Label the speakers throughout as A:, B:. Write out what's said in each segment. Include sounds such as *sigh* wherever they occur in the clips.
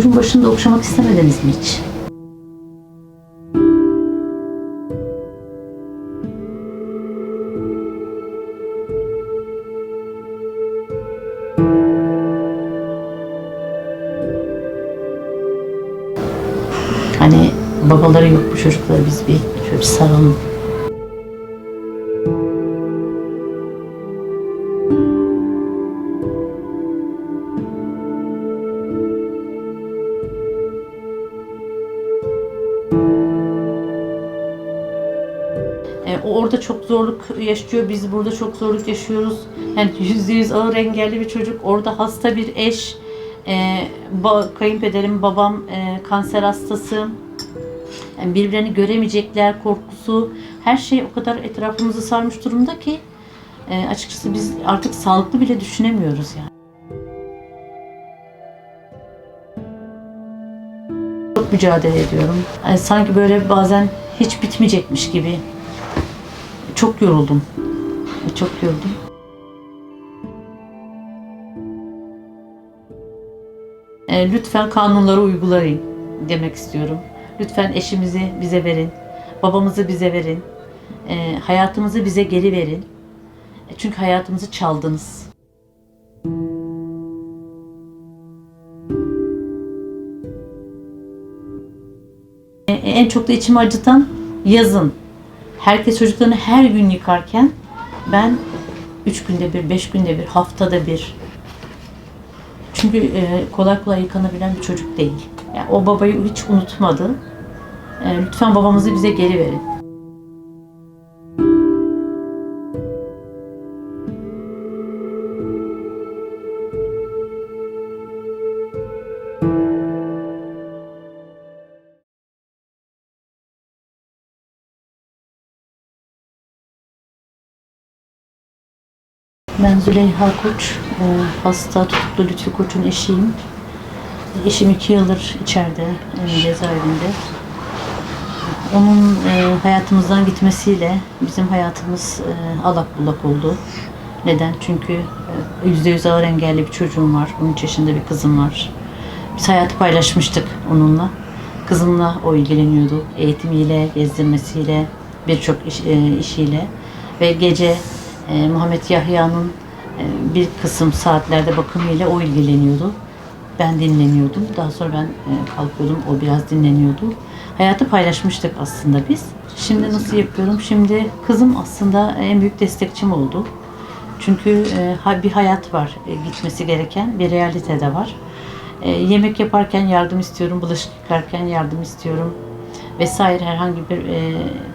A: Çocuğun başında okşamak istemediniz mi hiç? Hani babaları yok bu çocukları biz bir şöyle saralım. E, orada çok zorluk yaşıyor, biz burada çok zorluk yaşıyoruz. Yani yüzde yüz ağır engelli bir çocuk, orada hasta bir eş, e, kayınpederim, babam e, kanser hastası. Yani birbirlerini göremeyecekler korkusu, her şey o kadar etrafımızı sarmış durumda ki e, açıkçası biz artık sağlıklı bile düşünemiyoruz yani. Çok mücadele ediyorum. Yani sanki böyle bazen hiç bitmeyecekmiş gibi. Çok yoruldum. Çok yoruldum. E, lütfen kanunları uygulayın demek istiyorum. Lütfen eşimizi bize verin. Babamızı bize verin. E, hayatımızı bize geri verin. E, Çünkü hayatımızı çaldınız. E, En çok da içimi acıtan yazın. Herkes çocuklarını her gün yıkarken ben üç günde bir, beş günde bir, haftada bir. Çünkü e, kolay kolay yıkanabilen bir çocuk değil. Yani o babayı hiç unutmadı. E, lütfen babamızı bize geri verin. Ben Züleyha Koç, e, hasta tutuklu Lütfü Koç'un eşiyim. Eşim iki yıldır içeride, e, cezaevinde. Onun e, hayatımızdan gitmesiyle bizim hayatımız allak bullak oldu. Neden? Çünkü yüzde yüz ağır engelli bir çocuğum var. 13 yaşında bir kızım var. Biz hayatı paylaşmıştık onunla. Kızımla o ilgileniyordu. Eğitimiyle, gezdirmesiyle, birçok iş, işiyle. Ve gece e, Muhammed Yahya'nın e, bir kısım saatlerde bakımıyla o ilgileniyordu. Ben dinleniyordum. Daha sonra ben e, kalkıyordum. O biraz dinleniyordu. Hayatı paylaşmıştık aslında biz. Şimdi nasıl yapıyorum? Şimdi kızım aslında en büyük destekçim oldu. Çünkü e, bir hayat var e, gitmesi gereken, bir realite de var. E, yemek yaparken yardım istiyorum, bulaşık yıkarken yardım istiyorum vesaire herhangi bir e,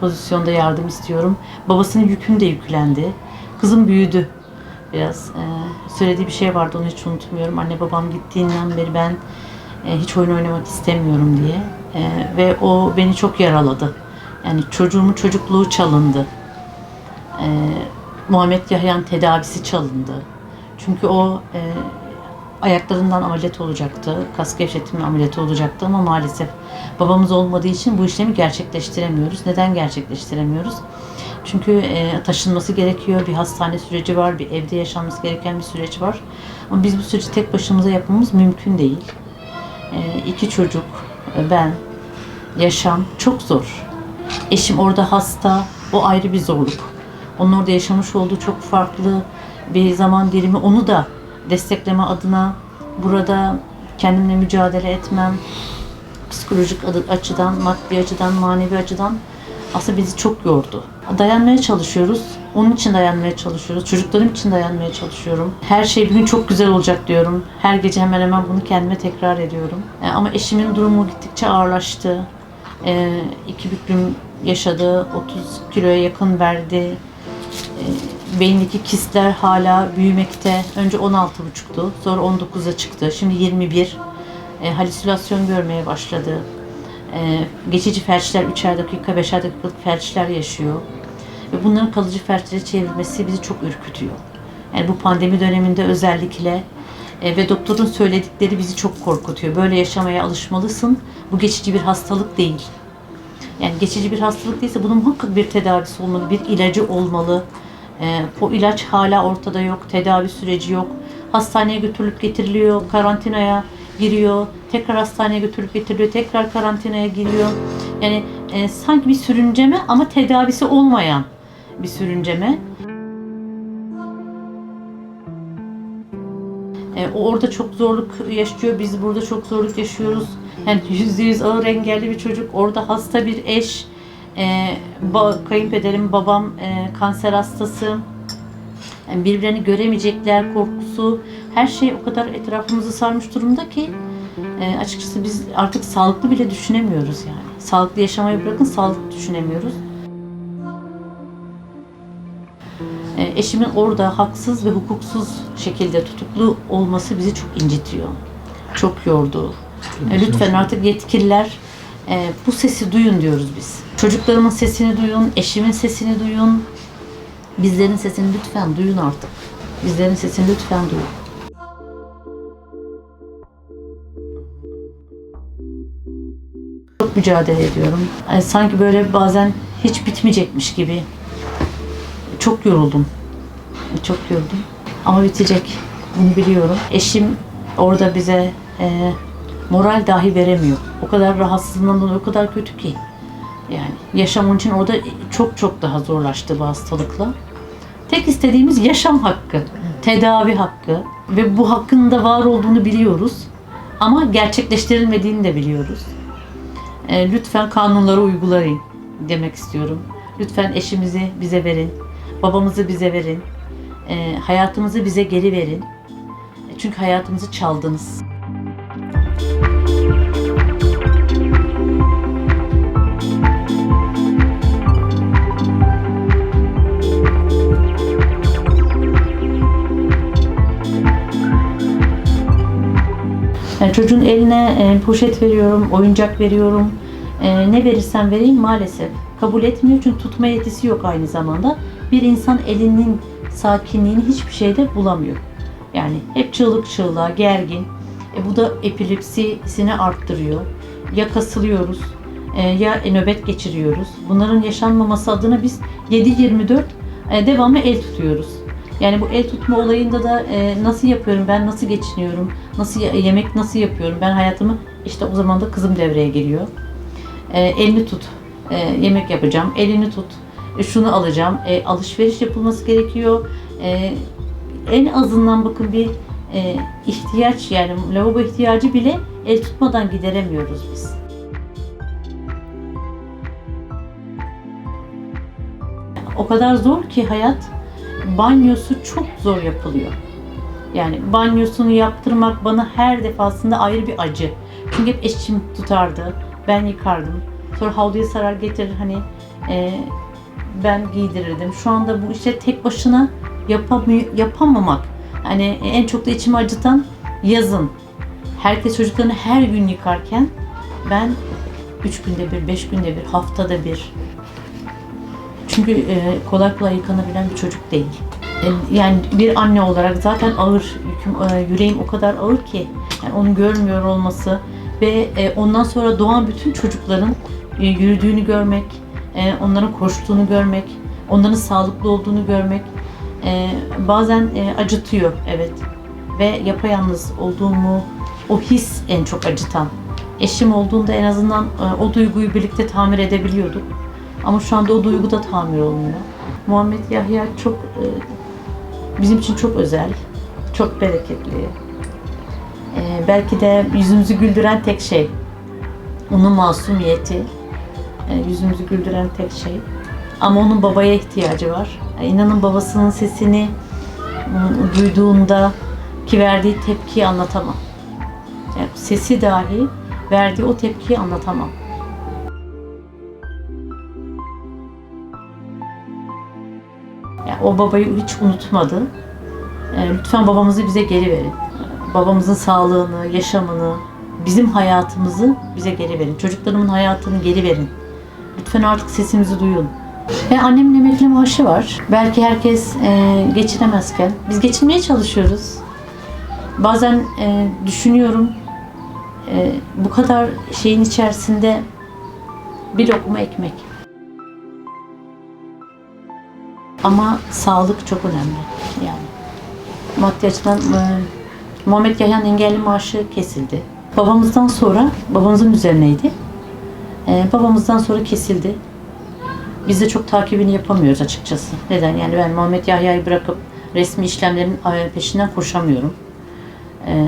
A: pozisyonda yardım istiyorum. Babasının yükünü de yüklendi. Kızım büyüdü biraz. E, söylediği bir şey vardı onu hiç unutmuyorum. Anne babam gittiğinden beri ben e, hiç oyun oynamak istemiyorum diye. E, ve o beni çok yaraladı. Yani çocuğumun çocukluğu çalındı. E, Muhammed Yahya'nın tedavisi çalındı. Çünkü o e, ayaklarından ameliyat olacaktı. Kas gevşetimi ameliyatı olacaktı ama maalesef babamız olmadığı için bu işlemi gerçekleştiremiyoruz. Neden gerçekleştiremiyoruz? Çünkü e, taşınması gerekiyor. Bir hastane süreci var, bir evde yaşanması gereken bir süreç var. Ama biz bu süreci tek başımıza yapmamız mümkün değil. E, iki çocuk, e, ben, yaşam çok zor. Eşim orada hasta, o ayrı bir zorluk. Onun orada yaşamış olduğu çok farklı bir zaman dilimi. Onu da destekleme adına burada kendimle mücadele etmem, psikolojik açıdan, maddi açıdan, manevi açıdan aslında bizi çok yordu. Dayanmaya çalışıyoruz. Onun için dayanmaya çalışıyoruz. Çocuklarım için dayanmaya çalışıyorum. Her şey bir gün çok güzel olacak diyorum. Her gece hemen hemen bunu kendime tekrar ediyorum. E, Ama eşimin durumu gittikçe ağırlaştı. E, iki büklüm yaşadı. 30 kiloya yakın verdi. E, beyindeki kistler hala büyümekte. Önce 16,5'tu. Sonra 19'a çıktı. Şimdi 21. E, halüsinasyon görmeye başladı. E, geçici felçler 3'er dakika, 5'er dakikalık felçler yaşıyor. Ve bunların kalıcı felçlere çevrilmesi bizi çok ürkütüyor. Yani bu pandemi döneminde özellikle e, ve doktorun söyledikleri bizi çok korkutuyor. Böyle yaşamaya alışmalısın. Bu geçici bir hastalık değil. Yani geçici bir hastalık değilse bunun muhakkak bir tedavisi olmalı, bir ilacı olmalı. Ee, o ilaç hala ortada yok, tedavi süreci yok. Hastaneye götürülüp getiriliyor, karantinaya giriyor. Tekrar hastaneye götürüp getiriliyor. Tekrar karantinaya giriyor. Yani e, sanki bir sürünceme ama tedavisi olmayan bir sürünceme. E, o orada çok zorluk yaşıyor. Biz burada çok zorluk yaşıyoruz. Yani *laughs* yüzde yüz ağır engelli bir çocuk. Orada hasta bir eş. E, ba- kayınpederim, babam e, kanser hastası. Yani birbirlerini göremeyecekler korkusu. Her şey o kadar etrafımızı sarmış durumda ki e, açıkçası biz artık sağlıklı bile düşünemiyoruz yani. Sağlıklı yaşamayı bırakın sağlıklı düşünemiyoruz. E, eşimin orada haksız ve hukuksuz şekilde tutuklu olması bizi çok incitiyor. Çok yordu. E, lütfen artık yetkililer e, bu sesi duyun diyoruz biz. Çocuklarımın sesini duyun, eşimin sesini duyun. Bizlerin sesini lütfen duyun artık. Bizlerin sesini lütfen duyun. Çok mücadele ediyorum. Yani sanki böyle bazen hiç bitmeyecekmiş gibi. Çok yoruldum. Çok yoruldum. Ama bitecek. Bunu biliyorum. Eşim orada bize e, moral dahi veremiyor. O kadar rahatsızlığından dolayı o kadar kötü ki. Yani yaşam onun için orada çok çok daha zorlaştı bu hastalıkla. Tek istediğimiz yaşam hakkı, tedavi hakkı ve bu hakkın da var olduğunu biliyoruz. Ama gerçekleştirilmediğini de biliyoruz. E, lütfen kanunları uygulayın demek istiyorum. Lütfen eşimizi bize verin, babamızı bize verin, e, hayatımızı bize geri verin. E, Çünkü hayatımızı çaldınız. Çocuğun eline e, poşet veriyorum, oyuncak veriyorum. E, ne verirsem vereyim maalesef kabul etmiyor çünkü tutma yetisi yok aynı zamanda. Bir insan elinin sakinliğini hiçbir şeyde bulamıyor. Yani hep çığlık çığlığa, gergin. E, bu da epilepsisini arttırıyor. Ya kasılıyoruz e, ya nöbet geçiriyoruz. Bunların yaşanmaması adına biz 7-24 e, devamlı el tutuyoruz. Yani bu el tutma olayında da e, nasıl yapıyorum ben, nasıl geçiniyorum, nasıl ye- yemek nasıl yapıyorum ben hayatımı işte o zaman da kızım devreye giriyor. E, elini tut, e, yemek yapacağım, elini tut, e, şunu alacağım, e, alışveriş yapılması gerekiyor. E, en azından bakın bir e, ihtiyaç yani lavabo ihtiyacı bile el tutmadan gideremiyoruz biz. O kadar zor ki hayat banyosu çok zor yapılıyor. Yani banyosunu yaptırmak bana her defasında ayrı bir acı. Çünkü hep eşim tutardı, ben yıkardım. Sonra havluya sarar getirir hani e, ben giydirirdim. Şu anda bu işte tek başına yapamıyor, yapamamak. Hani en çok da içimi acıtan yazın. Herkes çocuklarını her gün yıkarken ben üç günde bir, beş günde bir, haftada bir çünkü e, kolay kolay yıkanabilen bir çocuk değil. E, yani bir anne olarak zaten ağır, yüküm, e, yüreğim o kadar ağır ki yani onu görmüyor olması ve ondan sonra doğan bütün çocukların yürüdüğünü görmek, onların koştuğunu görmek, onların sağlıklı olduğunu görmek bazen acıtıyor evet ve yapayalnız olduğumu o his en çok acıtan. Eşim olduğunda en azından o duyguyu birlikte tamir edebiliyorduk. Ama şu anda o duygu da tamir olmuyor. Muhammed Yahya çok e, bizim için çok özel, çok bereketli. E, belki de yüzümüzü güldüren tek şey onun masumiyeti. E, yüzümüzü güldüren tek şey. Ama onun babaya ihtiyacı var. İnanın babasının sesini duyduğunda ki verdiği tepkiyi anlatamam. Yani sesi dahi verdiği o tepkiyi anlatamam. Yani o babayı hiç unutmadı. E, lütfen babamızı bize geri verin. Babamızın sağlığını, yaşamını, bizim hayatımızı bize geri verin. Çocuklarımın hayatını geri verin. Lütfen artık sesimizi duyun. Ve annemin emekli maaşı var. Belki herkes e, geçinemezken biz geçinmeye çalışıyoruz. Bazen e, düşünüyorum e, bu kadar şeyin içerisinde bir lokma ekmek. Ama sağlık çok önemli yani. Maddi açıdan e, Muhammed Yahya'nın engelli maaşı kesildi. babamızdan sonra babamızın üzerineydi. Ee, babamızdan sonra kesildi. Biz de çok takibini yapamıyoruz açıkçası. Neden? Yani ben Muhammed Yahya'yı bırakıp resmi işlemlerin e, peşinden koşamıyorum. Ee,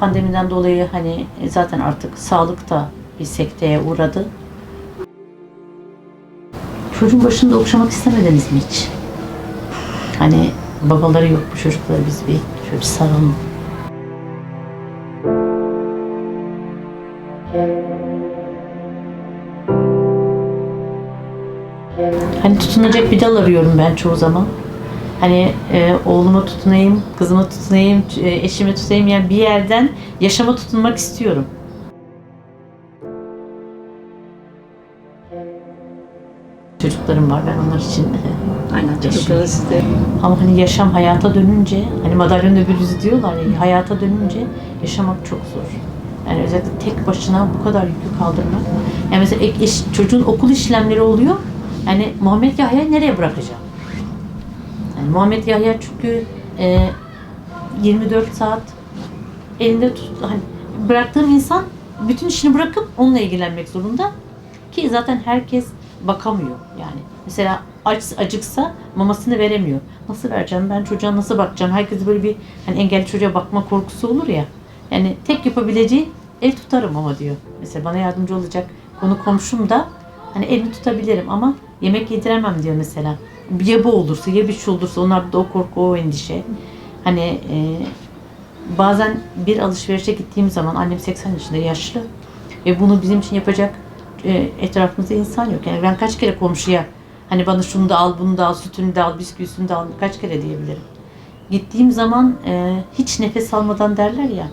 A: pandemiden dolayı hani zaten artık sağlık da bir sekteye uğradı. Çocuğun başında okşamak istemediniz mi hiç? Hani babaları yok bu çocukları biz bir şöyle bir saralım. Hani tutunacak bir dal arıyorum ben çoğu zaman. Hani e, oğluma tutunayım, kızıma tutunayım, e, eşime tutunayım yani bir yerden yaşama tutunmak istiyorum. Çocuklarım var ben onlar için
B: Aynen çocukları sizde.
A: ama hani yaşam hayata dönünce, hani madalyonun öbür yüzü diyorlar ya, hayata dönünce yaşamak çok zor. Yani özellikle tek başına bu kadar yükü kaldırmak. Yani mesela ek, iş, çocuğun okul işlemleri oluyor. Yani Muhammed Yahya'yı nereye bırakacağım? Yani Muhammed Yahya çünkü e, 24 saat elinde tut, hani bıraktığım insan bütün işini bırakıp onunla ilgilenmek zorunda. Ki zaten herkes bakamıyor yani. Mesela aç acıksa mamasını veremiyor. Nasıl vereceğim ben çocuğa nasıl bakacağım? Herkes böyle bir hani engelli çocuğa bakma korkusu olur ya. Yani tek yapabileceği el tutarım ama diyor. Mesela bana yardımcı olacak konu komşum da hani elini tutabilirim ama yemek yediremem diyor mesela. Ya bu olursa ya bir şey olursa onlar da o korku o endişe. Hani e, bazen bir alışverişe gittiğim zaman annem 80 yaşında yaşlı ve bunu bizim için yapacak e, etrafımızda insan yok. Yani ben kaç kere komşuya hani bana şunu da al, bunu da al, sütünü de al, bisküvisini de al kaç kere diyebilirim. Gittiğim zaman e, hiç nefes almadan derler ya.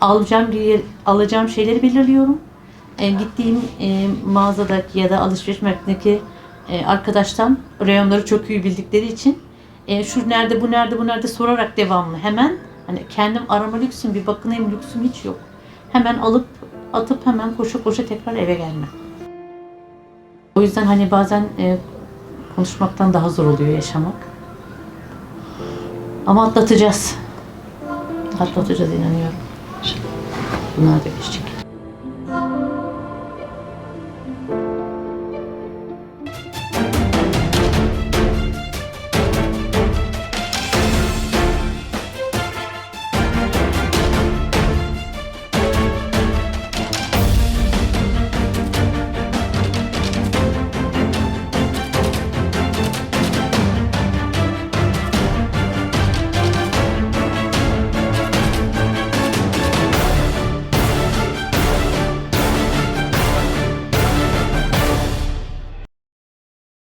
A: Alacağım bir alacağım şeyleri belirliyorum. E, gittiğim e, mağazadaki ya da alışveriş merkezindeki e, arkadaştan reyonları çok iyi bildikleri için e, şu nerede bu nerede bu nerede sorarak devamlı hemen hani kendim arama lüksüm bir bakınayım lüksüm hiç yok. Hemen alıp atıp hemen koşa koşa tekrar eve gelme. O yüzden hani bazen e, konuşmaktan daha zor oluyor yaşamak. Ama atlatacağız. Atlatacağız inanıyorum. Bunlar da geçecek.